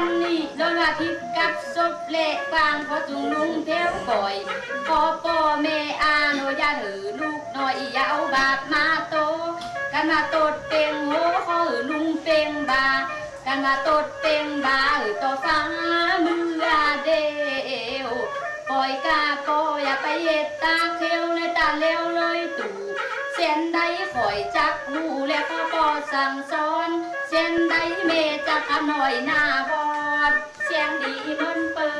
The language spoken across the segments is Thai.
วันนี้ลงอาทิตย์กับศพเละฟางพอจุงลุงเทวบ่อยพอพ่อแม่อาโนยาถือลูกน้อยอย่าเอาบาปมาโต กันมาตดเต็งโหขอหือลุงเต็งบา กันมาตดเต็งบาหือต่อฟ้ามือเดียวปล่อยกาปออย่าไปเย็ดตาเขียวในตาเลี้ยวล เส้นใดข่อยจักหูและก็ปอสั่งสอนเส้นใดเมจักขหน่อยหน้าบอดเสียงดีเหมือนเปิ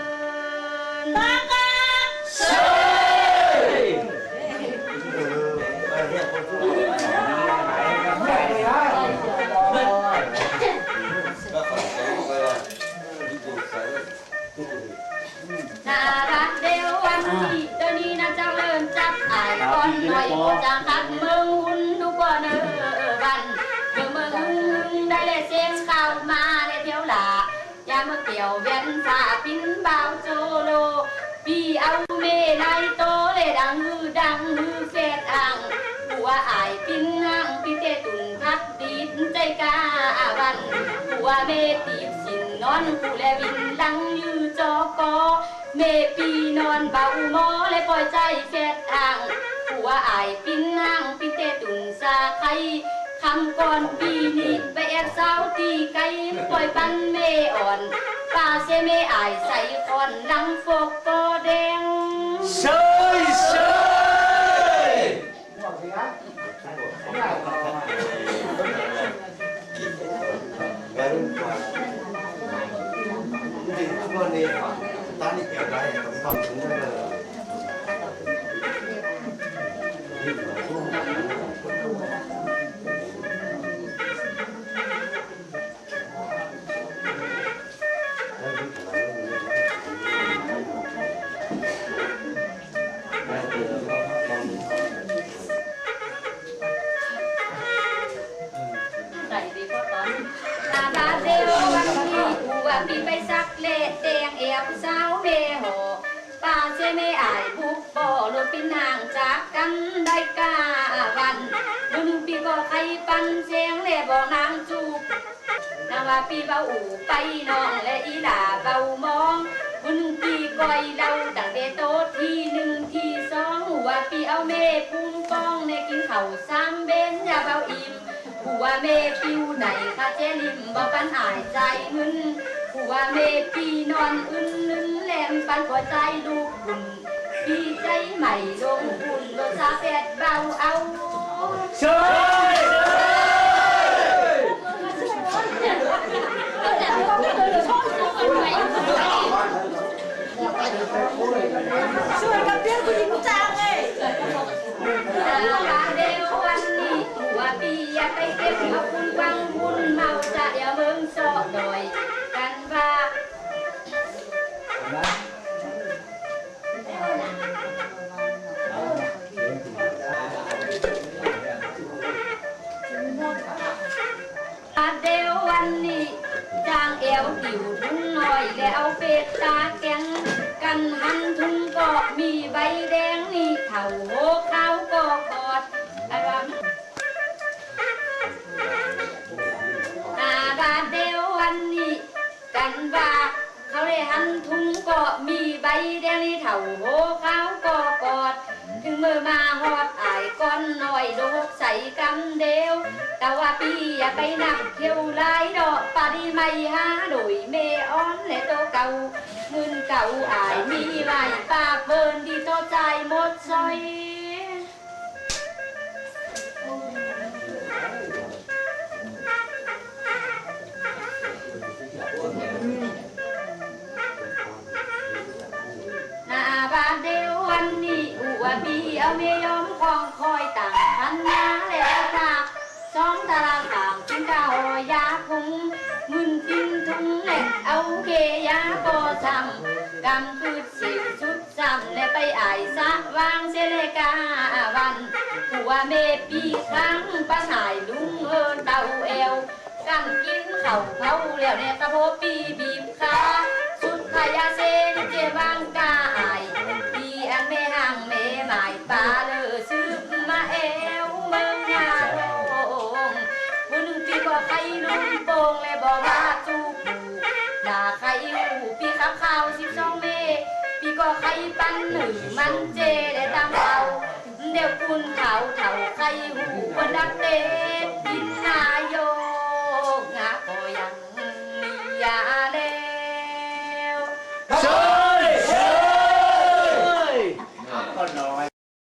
นน่ารักเดียววันนี้เดี๋ยวนี้นะเจ้าเลินจับอายก่อนหน่อยก็จะคักเมือง เกี่ยวเวียนฝ่าปิ้นเบาโจโลปีเอาเมไลโตเลยดังฮือดังฮือเฟดอ่างหัวอายปินห่างปิเตตุนพักดีใจกาวันหัวเมตีบสินนอนผู้และวินลังยือจอกอเมปีนอนเบาหมอและปล่อยใจแฟดอ่างผัวอายปิ้นห่างปิเตตุนซาไคคำก่อนปีนี้ไปแอบสาวตีไก่ปล่อยปั่น ป้าเสเมอายใส่คอ มอายบุกบ่อรถเป็นนางจากกันได้กาวันมึงปีก็ใครปันเสียงเล่บอกนางจูบนางว่าปีเบาอู่ไปน้องและอีหลาเบามองบุญปีก้อยเราตั้งแต่โตะทีหนึ่งทีสองหัวปีเอาเมพุงป้องในกินเข่าวสามเบนยาเบาอิ่มหัวเมปิวไหนคาเจลิมบ่ปันอายใจมึน หัวเมปีนอนอึนนึนแหลมปันหัวใจลูกบุญปีใจใหม่ลงบุญรถซาแฟดเบาเอาเชยช่วยกันเรียกคุณหญิงจังเลยลาเดววันนี้หัวปีอยากไปเก็บเอาคุณวังบุ แล้วเอาเป็ดตาแกงกันหันทุ่งก็มีใบแดงนี่เท่าโหข้าวก็กอดอะไรวะอาบาเดววันนี้กันว่าเขาได้หันทุ่งก็มีใบแดงนี่เท่าโหข้าวก็กอด ถึงเมื่อมาหอด ก้อนหน่อยโดกใส่กำเดียวแต่ว่าปีอย่าไปนับเที่ยวหลายดอกปาดีไม่หาโดยเมอ้อนและโตเก่าเงินเก่าอายมีไว้ปากเบินดีโตใจหมดซอย อัวบีเอาเมยอมคองคอยต่างพันนาแล้วค่ะสองตารางต่างกินข้าวยาคุงมึนกินทุงเล็กเอาเกยาโกซ้ำกำพืชสิวชุดซ้ำและไปอายสะวางเสเลกาวันหัวเมปีครั้งป้าหายลุงเอินเตาเอวกันกินเข่าเขาแล้วเนี่ยกระโพปีบีบขาสุดพยาเซนเจบางกา หมายปลาเลอซื้อมาเอวเมืองยาโรงบุญปีบ่ใครลุงโป่งและบ่ว่าจูบูลาใครหูปีขับข่าวสิบสองเมปีก็ใครปั้นหนึ่งมันเจได้ตามเขาเดี๋ยวคุณเถาเถาใครหูคนดักเตะดินนายง